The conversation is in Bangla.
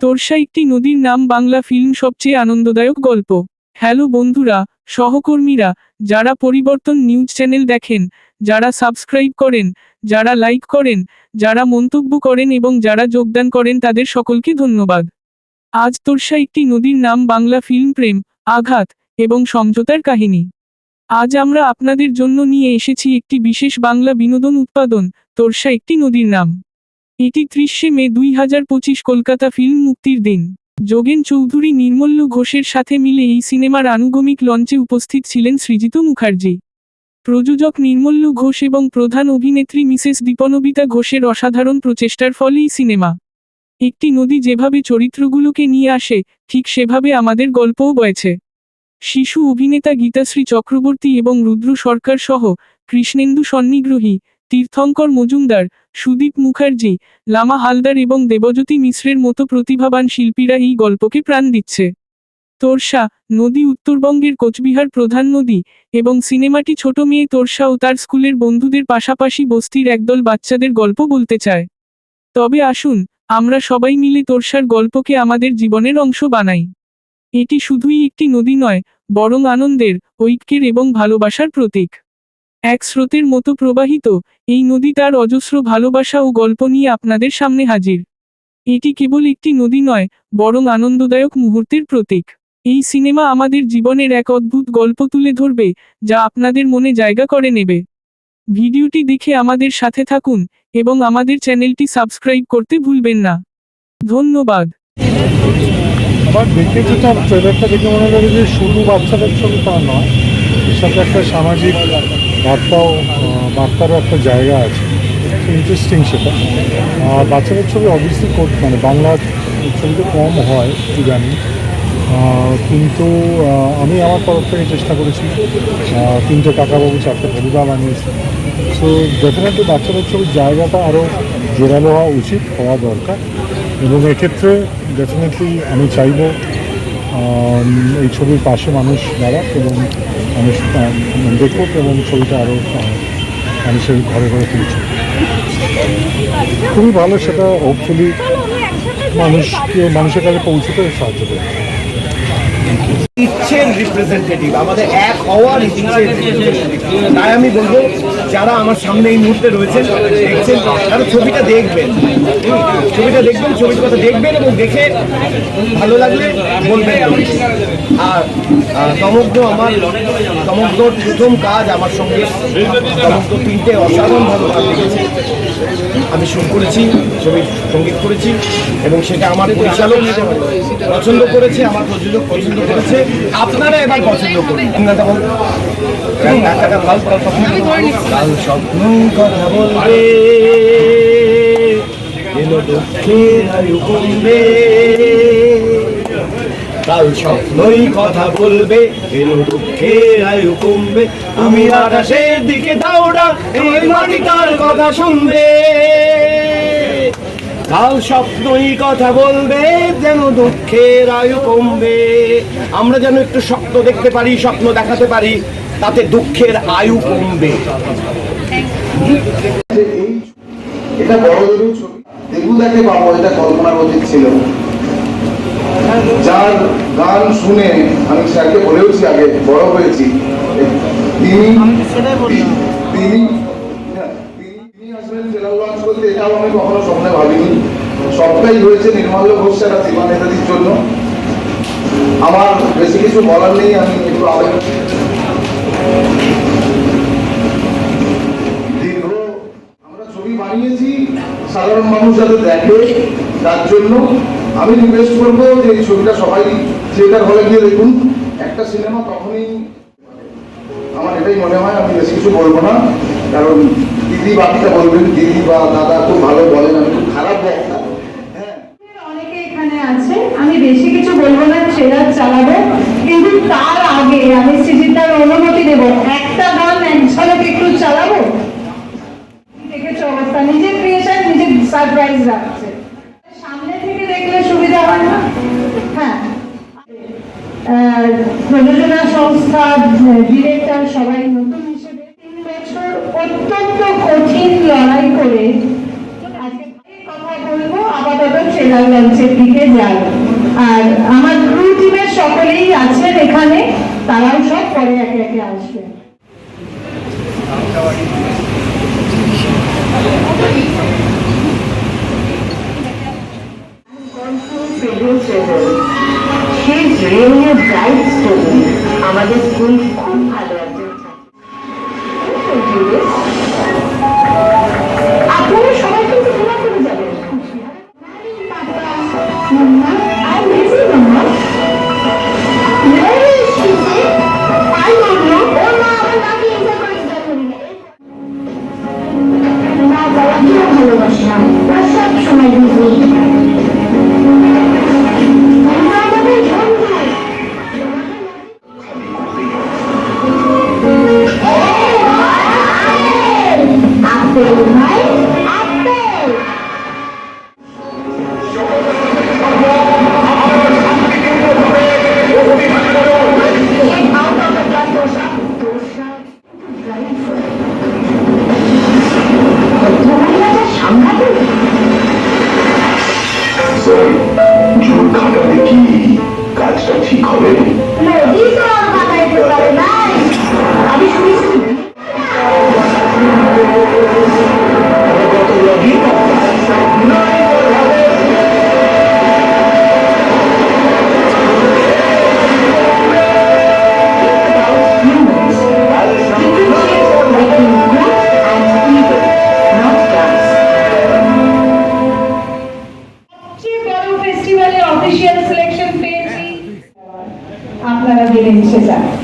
তোরসা একটি নদীর নাম বাংলা ফিল্ম সবচেয়ে আনন্দদায়ক গল্প। হ্যালো বন্ধুরা, সহকর্মীরা, যারা পরিবর্তন নিউজ চ্যানেল দেখেন, যারা সাবস্ক্রাইব করেন, যারা লাইক করেন, যারা মন্তব্য করেন এবং যারা যোগদান করেন তাদের সকলকে ধন্যবাদ। আজ তোরসা একটি নদীর নাম বাংলা ফিল্ম প্রেম, আঘাত এবং সমঝোতার কাহিনী। আজ আমরা আপনাদের জন্য নিয়ে এসেছি একটি বিশেষ বাংলা বিনোদন উৎপাদন, তোরসা একটি নদীর নাম। এটি ত্রিশে মে দুই হাজার পঁচিশ কলকাতা ফিল্ম মুক্তির দিন। যোগেন চৌধুরী নির্মল্য ঘোষের সাথে মিলে এই সিনেমার আনুগমিক লঞ্চে উপস্থিত ছিলেন সৃজিত মুখার্জি। প্রযোজক নির্মল্য ঘোষ এবং প্রধান অভিনেত্রী মিসেস দীপনবিতা ঘোষের অসাধারণ প্রচেষ্টার ফলে এই সিনেমা। একটি নদী যেভাবে চরিত্রগুলোকে নিয়ে আসে, ঠিক সেভাবে আমাদের গল্পও বয়েছে। শিশু অভিনেতা গীতাশ্রী চক্রবর্তী এবং রুদ্র সরকার সহ কৃষ্ণেন্দু সন্নিগ্রহী, তীর্থঙ্কর মজুমদার, সুদীপ মুখার্জি, লামা হালদার এবং দেবজ্যোতি মিশ্রের মতো প্রতিভাবান শিল্পীরা এই গল্পকে প্রাণ দিচ্ছে। তোরসা, নদী উত্তরবঙ্গের কোচবিহার প্রধান নদী এবং সিনেমাটি ছোট মেয়ে তোরসা ও তার স্কুলের বন্ধুদের পাশাপাশি বস্তির একদল বাচ্চাদের গল্প বলতে চায়। তবে আসুন, আমরা সবাই মিলে তোরসার গল্পকে আমাদের জীবনের অংশ বানাই। এটি শুধুই একটি নদী নয়, বরং আনন্দের, ঐক্যের এবং ভালোবাসার প্রতীক। এক স্রোতের মতো প্রবাহিত, এই নদী তার অজস্র ভালোবাসা ও গল্প নিয়ে আপনাদের সামনে হাজির। এটি কেবল একটি নদী নয়, বরং আনন্দদায়ক মুহূর্তের প্রতীক। এই সিনেমা আমাদের জীবনের এক অদ্ভুত গল্প তুলে ধরবে, যা আপনাদের মনে জায়গা করে নেবে। ভিডিওটি দেখে আমাদের সাথে থাকুন, এবং আমাদের চ্যানেলটি সাবস্ক্রাইব করতে ভুলবেন না। ধন্যবাদ। আবার দেখে যেটা ট্রেলারটা দেখে মনে হবে যে শুধু বাচ্চাদের ছবি তা নয়, এর সাথে একটা সামাজিক বার্তাও বার্তারও একটা জায়গা আছে। ইন্টারেস্টিং সেটা। আর বাচ্চাদের ছবি অবভিয়াসলি মানে বাংলা ছবি তো কম হয় ইদানিং জানি। কিন্তু আমি আমার তরফ থেকে চেষ্টা করেছি তিনটে কাকাবাবু, চারটে পরিবার বানিয়েছি। সো ডেফিনেটলি বাচ্চাদের ছবির জায়গাটা আরও জোরালো হওয়া উচিত, হওয়া দরকার। এবং এক্ষেত্রে ডেফিনেটলি আমি চাইব এই ছবির পাশে মানুষ দাঁড়াক এবং মানুষ দেখুক এবং ছবিটা আরও মানুষের ঘরে ঘরে তুলছে। খুবই ভালো সেটা হোপফুলি মানুষকে, মানুষের কাছে পৌঁছতে সাহায্য করবে। ইচ্ছের রিপ্রেজেন্টেটিভ আমাদের এক হওয়ার ইচ্ছের তাই আমি বলব, যারা আমার সামনে এই মুহূর্তে রয়েছেন, দেখছেন, তারা ছবিটা দেখবেন। ছবিটা দেখবেন, ছবির কথা দেখবেন এবং দেখে ভালো লাগলে বলবেন। আর তমগ্ন আমার তমগ্নর প্রথম কাজ আমার সঙ্গে তমগ্ন তিনটে অসাধারণভাবে কাজ লেগেছে। আমি শুরু করেছি, ছবি সংগীত করেছি এবং সেটা আমার পরিচালক পছন্দ করেছে, আমার প্রযোজক পছন্দ করেছে। আপনারা এবার পছন্দ করুন। কথা বলবে কমবে। কাল স্বপ্নই কথা বলবে এলো দুঃখের আয়ু কমবে। তুমি আকাশের দিকে দাওড়া এই মাটিটার কথা শুনবে। কাল স্বপ্নই কথা বলবে, যেন দুঃখের আয়ু কমবে। আমরা যেন একটু স্বপ্ন দেখতে পারি, স্বপ্ন দেখাতে পারি, তাতে দুঃখের আয়ু কমবে। এটা বড়দেরও ছবি। দেবুদাকে পাবো এটা কল্পনার অতীত ছিল। যার গান শুনে আমি স্যারকে বলেওছি আগে বড় হয়েছি। তিনি তিনি হ্যাঁ, তিনি- তিনি আসবেন ট্রেলার লঞ্চ করতে এটাও আমি কখনো স্বপ্নে ভাবিনি। সবটাই হয়েছে নির্মল্য ঘোষ আর সীমা নেতাদির জন্য। আমার বেশি কিছু বলার নেই আমি একটু আবেগ দীর্ঘ আমরা ছবি বানিয়েছি সাধারণ মানুষ যাতে দেখে তার জন্য আমি রিকোয়েস্ট করব যে এই ছবিটা সবাই থিয়েটার হলে গিয়ে দেখুন। একটা সিনেমা তখনই আমার এটাই মনে হয়, আমি বেশি কিছু বলব না। কারণ দিদি বাকিটা বলবেন, দিদি বা দাদা খুব ভালো বলেন, আমি খুব খারাপ বক্তা। হ্যাঁ। অনেকে এখানে আছে, আমি বেশি কিছু বলব না ট্রেলার চালাবো। কিন্তু তার আগে আমি সৃজিতার অনুমতি দেবো, একটা গান এক ঝলক একটু চালাবো? দেখেছ অবস্থা? নিজের ক্রিয়েশন নিজের সারপ্রাইজ রাখছে। প্রযোজনা সংস্থা ডিরেক্টর সবাই নতুন হিসেবে তিন বছর অত্যন্ত কঠিন লড়াই করে আজকে কথা আপাতত ট্রেলার দিকে যাই আর আমার ক্রু সকলেই আছেন এখানে তারাও সব পরে একে একে আসবে আমাদের স্কুল খুব ভালো একজন ঘটালে কি কাজটা ঠিক হবে আমি শুনেছি 谢谢